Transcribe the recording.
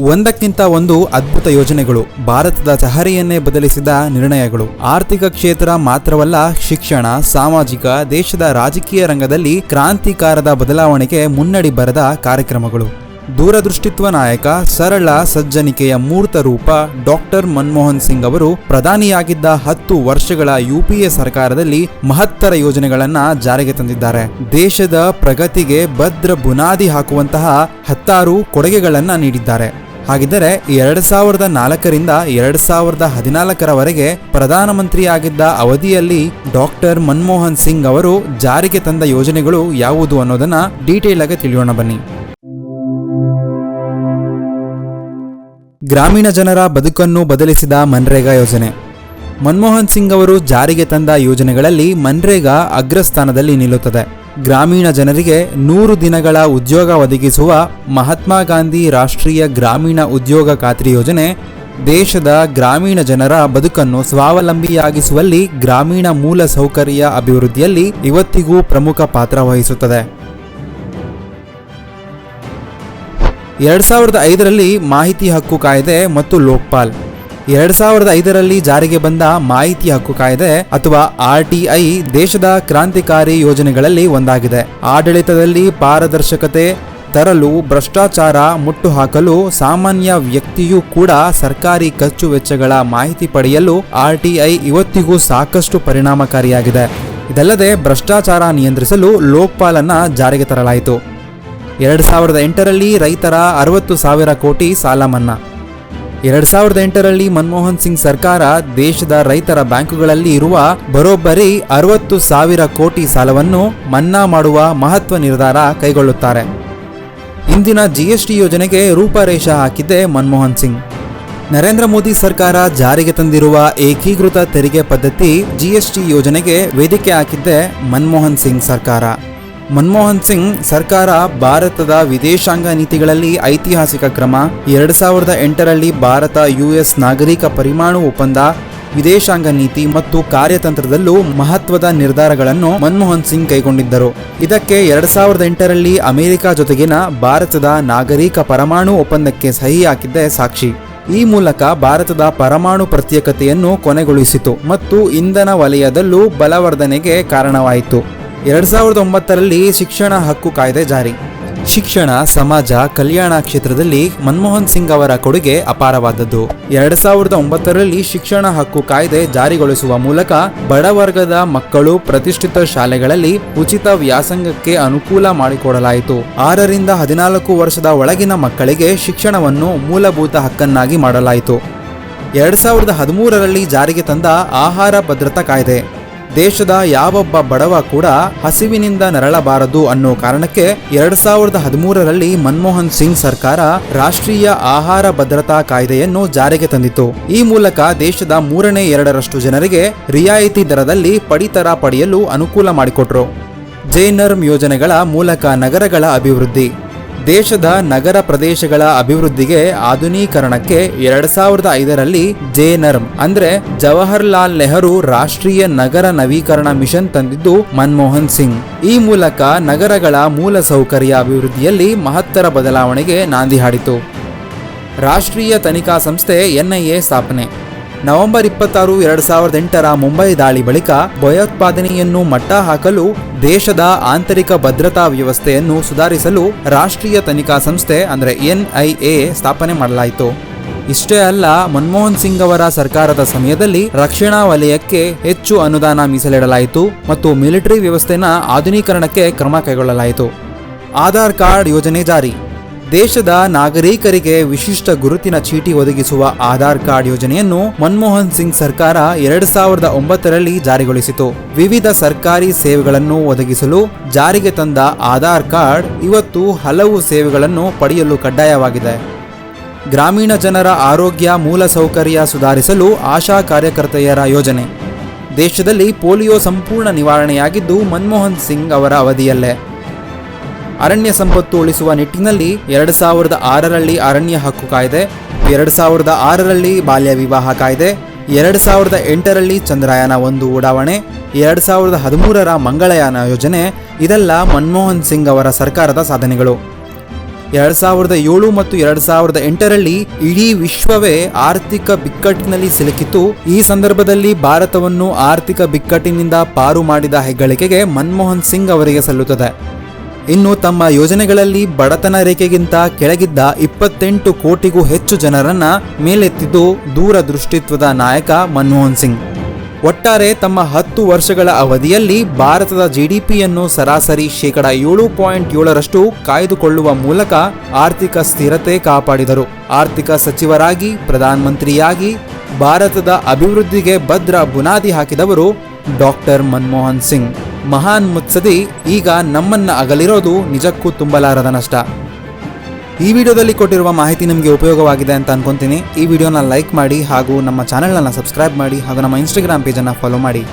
ಒಂದಕ್ಕಿಂತ ಒಂದು ಅದ್ಭುತ ಯೋಜನೆಗಳು. ಭಾರತದ ಚಹರೆಯನ್ನೇ ಬದಲಿಸಿದ ನಿರ್ಣಯಗಳು. ಆರ್ಥಿಕ ಕ್ಷೇತ್ರ ಮಾತ್ರವಲ್ಲ, ಶಿಕ್ಷಣ, ಸಾಮಾಜಿಕ, ದೇಶದ ರಾಜಕೀಯ ರಂಗದಲ್ಲಿ ಕ್ರಾಂತಿಕಾರದ ಬದಲಾವಣೆಗೆ ಮುನ್ನಡಿ ಬರೆದ ಕಾರ್ಯಕ್ರಮಗಳು. ದೂರದೃಷ್ಟಿತ್ವ ನಾಯಕ, ಸರಳ ಸಜ್ಜನಿಕೆಯ ಮೂರ್ತ ರೂಪ ಡಾಕ್ಟರ್ ಮನಮೋಹನ್ ಸಿಂಗ್ ಅವರು ಪ್ರಧಾನಿಯಾಗಿದ್ದ ಹತ್ತು ವರ್ಷಗಳ ಯುಪಿಎ ಸರ್ಕಾರದಲ್ಲಿ ಮಹತ್ತರ ಯೋಜನೆಗಳನ್ನು ಜಾರಿಗೆ ತಂದಿದ್ದಾರೆ. ದೇಶದ ಪ್ರಗತಿಗೆ ಭದ್ರ ಬುನಾದಿ ಹಾಕುವಂತಹ ಹತ್ತಾರು ಕೊಡುಗೆಗಳನ್ನು ನೀಡಿದ್ದಾರೆ. ಹಾಗಿದ್ದರೆ ಎರಡು ಸಾವಿರದ ನಾಲ್ಕರಿಂದ ಎರಡು ಸಾವಿರದ ಹದಿನಾಲ್ಕರವರೆಗೆ ಪ್ರಧಾನಮಂತ್ರಿಯಾಗಿದ್ದ ಅವಧಿಯಲ್ಲಿ ಡಾಕ್ಟರ್ ಮನಮೋಹನ್ ಸಿಂಗ್ ಅವರು ಜಾರಿಗೆ ತಂದ ಯೋಜನೆಗಳು ಯಾವುದು ಅನ್ನೋದನ್ನ ಡೀಟೇಲ್ ಆಗಿ ತಿಳಿಯೋಣ ಬನ್ನಿ. ಗ್ರಾಮೀಣ ಜನರ ಬದುಕನ್ನು ಬದಲಿಸಿದ ಮನ್ರೇಗಾ ಯೋಜನೆ. ಮನಮೋಹನ್ ಸಿಂಗ್ ಅವರು ಜಾರಿಗೆ ತಂದ ಯೋಜನೆಗಳಲ್ಲಿ ಮನ್ರೇಗಾ ಅಗ್ರಸ್ಥಾನದಲ್ಲಿ ನಿಲ್ಲುತ್ತದೆ. ಗ್ರಾಮೀಣ ಜನರಿಗೆ ನೂರು ದಿನಗಳ ಉದ್ಯೋಗ ಒದಗಿಸುವ ಮಹಾತ್ಮ ಗಾಂಧಿ ರಾಷ್ಟ್ರೀಯ ಗ್ರಾಮೀಣ ಉದ್ಯೋಗ ಖಾತ್ರಿ ಯೋಜನೆ ದೇಶದ ಗ್ರಾಮೀಣ ಜನರ ಬದುಕನ್ನು ಸ್ವಾವಲಂಬಿಯಾಗಿಸುವಲ್ಲಿ ಗ್ರಾಮೀಣ ಮೂಲ ಸೌಕರ್ಯ ಅಭಿವೃದ್ಧಿಯಲ್ಲಿ ಇವತ್ತಿಗೂ ಪ್ರಮುಖ ಪಾತ್ರ ವಹಿಸುತ್ತದೆ. ಎರಡ್ ಸಾವಿರದ ಐದರಲ್ಲಿ ಮಾಹಿತಿ ಹಕ್ಕು ಕಾಯ್ದೆ ಮತ್ತು ಲೋಕ್ಪಾಲ್. ಎರಡ್ ಸಾವಿರದ ಐದರಲ್ಲಿ ಜಾರಿಗೆ ಬಂದ ಮಾಹಿತಿ ಹಕ್ಕು ಕಾಯ್ದೆ ಅಥವಾ ಆರ್ ಟಿಐ ದೇಶದ ಕ್ರಾಂತಿಕಾರಿ ಯೋಜನೆಗಳಲ್ಲಿ ಒಂದಾಗಿದೆ. ಆಡಳಿತದಲ್ಲಿ ಪಾರದರ್ಶಕತೆ ತರಲು, ಭ್ರಷ್ಟಾಚಾರ ಮುಟ್ಟು ಹಾಕಲು ಸಾಮಾನ್ಯ ವ್ಯಕ್ತಿಯೂ ಕೂಡ ಸರ್ಕಾರಿ ಖರ್ಚು ವೆಚ್ಚಗಳ ಮಾಹಿತಿ ಪಡೆಯಲು ಆರ್ಟಿಐ ಇವತ್ತಿಗೂ ಸಾಕಷ್ಟು ಪರಿಣಾಮಕಾರಿಯಾಗಿದೆ. ಇದಲ್ಲದೆ ಭ್ರಷ್ಟಾಚಾರ ನಿಯಂತ್ರಿಸಲು ಲೋಕ್ಪಾಲನ್ನ ಜಾರಿಗೆ ತರಲಾಯಿತು. ಎರಡ್ ಸಾವಿರದ ಎಂಟರಲ್ಲಿ ರೈತರ ಅರವತ್ತು ಸಾವಿರ ಕೋಟಿ ಸಾಲ ಮನ್ನಾ ಎರಡ್ ಸಾವಿರದ ಎಂಟರಲ್ಲಿ ಮನಮೋಹನ್ ಸಿಂಗ್ ಸರ್ಕಾರ ದೇಶದ ರೈತರ ಬ್ಯಾಂಕುಗಳಲ್ಲಿ ಇರುವ ಬರೋಬ್ಬರಿ ಅರವತ್ತು ಸಾವಿರ ಕೋಟಿ ಸಾಲವನ್ನು ಮನ್ನಾ ಮಾಡುವ ಮಹತ್ವ ನಿರ್ಧಾರ ಕೈಗೊಳ್ಳುತ್ತಾರೆ. ಇಂದಿನ ಜಿಎಸ್ಟಿ ಯೋಜನೆಗೆ ರೂಪರೇಷ ಹಾಕಿದ್ದೆ ಮನಮೋಹನ್ ಸಿಂಗ್. ನರೇಂದ್ರ ಮೋದಿ ಸರ್ಕಾರ ಜಾರಿಗೆ ತಂದಿರುವ ಏಕೀಕೃತ ತೆರಿಗೆ ಪದ್ಧತಿ ಜಿಎಸ್ಟಿ ಯೋಜನೆಗೆ ವೇದಿಕೆ ಹಾಕಿದ್ದೆ ಮನಮೋಹನ್ ಸಿಂಗ್ ಸರ್ಕಾರ. ಮನಮೋಹನ್ ಸಿಂಗ್ ಸರ್ಕಾರ ಭಾರತದ ವಿದೇಶಾಂಗ ನೀತಿಗಳಲ್ಲಿ ಐತಿಹಾಸಿಕ ಕ್ರಮ. ಎರಡು ಸಾವಿರದ ಎಂಟರಲ್ಲಿ ಭಾರತ ಯುಎಸ್ ನಾಗರಿಕ ಪರಿಮಾಣು ಒಪ್ಪಂದ, ವಿದೇಶಾಂಗ ನೀತಿ ಮತ್ತು ಕಾರ್ಯತಂತ್ರದಲ್ಲೂ ಮಹತ್ವದ ನಿರ್ಧಾರಗಳನ್ನು ಮನಮೋಹನ್ ಸಿಂಗ್ ಕೈಗೊಂಡಿದ್ದರು. ಇದಕ್ಕೆ ಎರಡ್ ಸಾವಿರದ ಎಂಟರಲ್ಲಿ ಅಮೆರಿಕ ಜೊತೆಗಿನ ಭಾರತದ ನಾಗರಿಕ ಪರಮಾಣು ಒಪ್ಪಂದಕ್ಕೆ ಸಹಿ ಹಾಕಿದ್ದೇ ಸಾಕ್ಷಿ. ಈ ಮೂಲಕ ಭಾರತದ ಪರಮಾಣು ಪ್ರತ್ಯೇಕತೆಯನ್ನು ಕೊನೆಗೊಳಿಸಿತು ಮತ್ತು ಇಂಧನ ವಲಯದಲ್ಲೂ ಬಲವರ್ಧನೆಗೆ ಕಾರಣವಾಯಿತು. ಎರಡ್ ಸಾವಿರದ ಒಂಬತ್ತರಲ್ಲಿ ಶಿಕ್ಷಣ ಹಕ್ಕು ಕಾಯ್ದೆ ಜಾರಿ. ಶಿಕ್ಷಣ, ಸಮಾಜ, ಕಲ್ಯಾಣ ಕ್ಷೇತ್ರದಲ್ಲಿ ಮನಮೋಹನ್ ಸಿಂಗ್ ಅವರ ಕೊಡುಗೆ ಅಪಾರವಾದದ್ದು. ಎರಡ್ ಸಾವಿರದ ಒಂಬತ್ತರಲ್ಲಿ ಶಿಕ್ಷಣ ಹಕ್ಕು ಕಾಯ್ದೆ ಜಾರಿಗೊಳಿಸುವ ಮೂಲಕ ಬಡವರ್ಗದ ಮಕ್ಕಳು ಪ್ರತಿಷ್ಠಿತ ಶಾಲೆಗಳಲ್ಲಿ ಉಚಿತ ವ್ಯಾಸಂಗಕ್ಕೆ ಅನುಕೂಲ ಮಾಡಿಕೊಡಲಾಯಿತು. ಆರರಿಂದ ಹದಿನಾಲ್ಕು ವರ್ಷದ ಒಳಗಿನ ಮಕ್ಕಳಿಗೆ ಶಿಕ್ಷಣವನ್ನು ಮೂಲಭೂತ ಹಕ್ಕನ್ನಾಗಿ ಮಾಡಲಾಯಿತು. ಎರಡ್ ಸಾವಿರದ ಹದಿಮೂರರಲ್ಲಿ ಜಾರಿಗೆ ತಂದ ಆಹಾರ ಭದ್ರತಾ ಕಾಯ್ದೆ. ದೇಶದ ಯಾವೊಬ್ಬ ಬಡವ ಕೂಡ ಹಸಿವಿನಿಂದ ನರಳಬಾರದು ಅನ್ನೋ ಕಾರಣಕ್ಕೆ ಎರಡ್ ಸಾವಿರದ ಹದಿಮೂರರಲ್ಲಿ ಮನಮೋಹನ್ ಸಿಂಗ್ ಸರ್ಕಾರ ರಾಷ್ಟ್ರೀಯ ಆಹಾರ ಭದ್ರತಾ ಕಾಯ್ದೆಯನ್ನು ಜಾರಿಗೆ ತಂದಿತು ಈ ಮೂಲಕ ದೇಶದ ಮೂರನೇ ಎರಡರಷ್ಟು ಜನರಿಗೆ ರಿಯಾಯಿತಿ ದರದಲ್ಲಿ ಪಡಿತರ ಪಡೆಯಲು ಅನುಕೂಲ ಮಾಡಿಕೊಟ್ರು. ಜೇನರ್ಮ್ ಯೋಜನೆಗಳ ಮೂಲಕ ನಗರಗಳ ಅಭಿವೃದ್ಧಿ. ದೇಶದ ನಗರ ಪ್ರದೇಶಗಳ ಅಭಿವೃದ್ಧಿಗೆ ಆಧುನೀಕರಣಕ್ಕೆ ಎರಡ್ ಸಾವಿರದ ಐದರಲ್ಲಿ ಜೇನರ್ಮ್, ಅಂದ್ರೆ ಜವಾಹರ್ಲಾಲ್ ನೆಹರು ರಾಷ್ಟ್ರೀಯ ನಗರ ನವೀಕರಣ ಮಿಷನ್ ತಂದಿದ್ದು ಮನಮೋಹನ್ ಸಿಂಗ್. ಈ ಮೂಲಕ ನಗರಗಳ ಮೂಲ ಸೌಕರ್ಯ ಅಭಿವೃದ್ಧಿಯಲ್ಲಿ ಮಹತ್ತರ ಬದಲಾವಣೆಗೆ ನಾಂದಿ ಹಾಡಿತು. ರಾಷ್ಟ್ರೀಯ ತನಿಖಾ ಸಂಸ್ಥೆ ಎನ್ಐಎ ಸ್ಥಾಪನೆ. ನವೆಂಬರ್ ಇಪ್ಪತ್ತಾರು, ಎರಡ್ ಸಾವಿರದ ಎಂಟರ ಮುಂಬೈ ದಾಳಿ ಬಳಿಕ ಭಯೋತ್ಪಾದನೆಯನ್ನು ಮಟ್ಟ ಹಾಕಲು ದೇಶದ ಆಂತರಿಕ ಭದ್ರತಾ ವ್ಯವಸ್ಥೆಯನ್ನು ಸುಧಾರಿಸಲು ರಾಷ್ಟ್ರೀಯ ತನಿಖಾ ಸಂಸ್ಥೆ, ಅಂದರೆ ಎನ್ಐಎ ಸ್ಥಾಪನೆ ಮಾಡಲಾಯಿತು. ಇಷ್ಟೇ ಅಲ್ಲ, ಮನಮೋಹನ್ ಸಿಂಗ್ ಅವರ ಸರ್ಕಾರದ ಸಮಯದಲ್ಲಿ ರಕ್ಷಣಾ ವಲಯಕ್ಕೆ ಹೆಚ್ಚು ಅನುದಾನ ಮೀಸಲಿಡಲಾಯಿತು ಮತ್ತು ಮಿಲಿಟರಿ ವ್ಯವಸ್ಥೆನ ಆಧುನೀಕರಣಕ್ಕೆ ಕ್ರಮ ಕೈಗೊಳ್ಳಲಾಯಿತು. ಆಧಾರ್ ಕಾರ್ಡ್ ಯೋಜನೆ ಜಾರಿ. ದೇಶದ ನಾಗರಿಕರಿಗೆ ವಿಶಿಷ್ಟ ಗುರುತಿನ ಚೀಟಿ ಒದಗಿಸುವ ಆಧಾರ್ ಕಾರ್ಡ್ ಯೋಜನೆಯನ್ನು ಮನಮೋಹನ್ ಸಿಂಗ್ ಸರ್ಕಾರ ಎರಡ್ ಸಾವಿರದ ಒಂಬತ್ತರಲ್ಲಿ ಜಾರಿಗೊಳಿಸಿತು. ವಿವಿಧ ಸರ್ಕಾರಿ ಸೇವೆಗಳನ್ನು ಒದಗಿಸಲು ಜಾರಿಗೆ ತಂದ ಆಧಾರ್ ಕಾರ್ಡ್ ಇವತ್ತು ಹಲವು ಸೇವೆಗಳನ್ನು ಪಡೆಯಲು ಕಡ್ಡಾಯವಾಗಿದೆ. ಗ್ರಾಮೀಣ ಜನರ ಆರೋಗ್ಯ ಮೂಲಸೌಕರ್ಯ ಸುಧಾರಿಸಲು ಆಶಾ ಕಾರ್ಯಕರ್ತೆಯರ ಯೋಜನೆ. ದೇಶದಲ್ಲಿ ಪೋಲಿಯೋ ಸಂಪೂರ್ಣ ನಿವಾರಣೆಯಾಗಿದ್ದು ಮನಮೋಹನ್ ಸಿಂಗ್ ಅವರ ಅವಧಿಯಲ್ಲೇ. ಅರಣ್ಯ ಸಂಪತ್ತು ಉಳಿಸುವ ನಿಟ್ಟಿನಲ್ಲಿ ಎರಡು ಸಾವಿರದ ಆರರಲ್ಲಿ ಅರಣ್ಯ ಹಕ್ಕು ಕಾಯ್ದೆ, ಎರಡು ಸಾವಿರದ ಆರರಲ್ಲಿ ಬಾಲ್ಯ ವಿವಾಹ ಕಾಯ್ದೆ, ಎರಡು ಸಾವಿರದ ಎಂಟರಲ್ಲಿ ಚಂದ್ರಯಾನ ಒಂದು ಉಡಾವಣೆ, ಎರಡು ಸಾವಿರದ ಹದಿಮೂರರ ಮಂಗಳಯಾನ ಯೋಜನೆ, ಇದೆಲ್ಲ ಮನಮೋಹನ್ ಸಿಂಗ್ ಅವರ ಸರ್ಕಾರದ ಸಾಧನೆಗಳು. ಎರಡು ಸಾವಿರದ ಏಳು ಮತ್ತು ಎರಡು ಸಾವಿರದ ಎಂಟರಲ್ಲಿ ಇಡೀ ವಿಶ್ವವೇ ಆರ್ಥಿಕ ಬಿಕ್ಕಟ್ಟಿನಲ್ಲಿ ಸಿಲುಕಿತ್ತು. ಈ ಸಂದರ್ಭದಲ್ಲಿ ಭಾರತವನ್ನು ಆರ್ಥಿಕ ಬಿಕ್ಕಟ್ಟಿನಿಂದ ಪಾರು ಮಾಡಿದ ಹೆಗ್ಗಳಿಕೆಗೆ ಮನಮೋಹನ್ ಸಿಂಗ್ ಅವರಿಗೆ ಸಲ್ಲುತ್ತದೆ. ಇನ್ನು ತಮ್ಮ ಯೋಜನೆಗಳಲ್ಲಿ ಬಡತನ ರೇಖೆಗಿಂತ ಕೆಳಗಿದ್ದ ಇಪ್ಪತ್ತೆಂಟು ಕೋಟಿಗೂ ಹೆಚ್ಚು ಜನರನ್ನ ಮೇಲೆತ್ತಿದ್ದು ದೂರದೃಷ್ಟಿತ್ವದ ನಾಯಕ ಮನಮೋಹನ್ ಸಿಂಗ್. ಒಟ್ಟಾರೆ ತಮ್ಮ ಹತ್ತು ವರ್ಷಗಳ ಅವಧಿಯಲ್ಲಿ ಭಾರತದ ಜಿಡಿಪಿಯನ್ನು ಸರಾಸರಿ ಶೇಕಡ ಏಳು ಪಾಯಿಂಟ್ ಏಳರಷ್ಟು ಕಾಯ್ದುಕೊಳ್ಳುವ ಮೂಲಕ ಆರ್ಥಿಕ ಸ್ಥಿರತೆ ಕಾಪಾಡಿದರು. ಆರ್ಥಿಕ ಸಚಿವರಾಗಿ, ಪ್ರಧಾನಮಂತ್ರಿಯಾಗಿ, ಭಾರತದ ಅಭಿವೃದ್ಧಿಗೆ ಭದ್ರ ಬುನಾದಿ ಹಾಕಿದವರು ಡಾಕ್ಟರ್ ಮನಮೋಹನ್ ಸಿಂಗ್. ಮಹಾನ್ ಮುತ್ಸದಿ ಈಗ ನಮ್ಮನ್ನ ಅಗಲಿರೋದು ನಿಜಕ್ಕೂ ತುಂಬಲಾರದ ನಷ್ಟ. ಈ ವಿಡಿಯೋದಲ್ಲಿ ಕೊಟ್ಟಿರುವ ಮಾಹಿತಿ ನಿಮಗೆ ಉಪಯೋಗವಾಗಿದೆ ಅಂತ ಅನ್ಕೊಂತೀನಿ. ಈ ವಿಡಿಯೋನ ಲೈಕ್ ಮಾಡಿ ಹಾಗೂ ನಮ್ಮ ಚಾನೆಲ್ನ ಸಬ್ಸ್ಕ್ರೈಬ್ ಮಾಡಿ ಹಾಗೂ ನಮ್ಮ ಇನ್ಸ್ಟಾಗ್ರಾಮ್ ಪೇಜನ್ನು ಫಾಲೋ ಮಾಡಿ.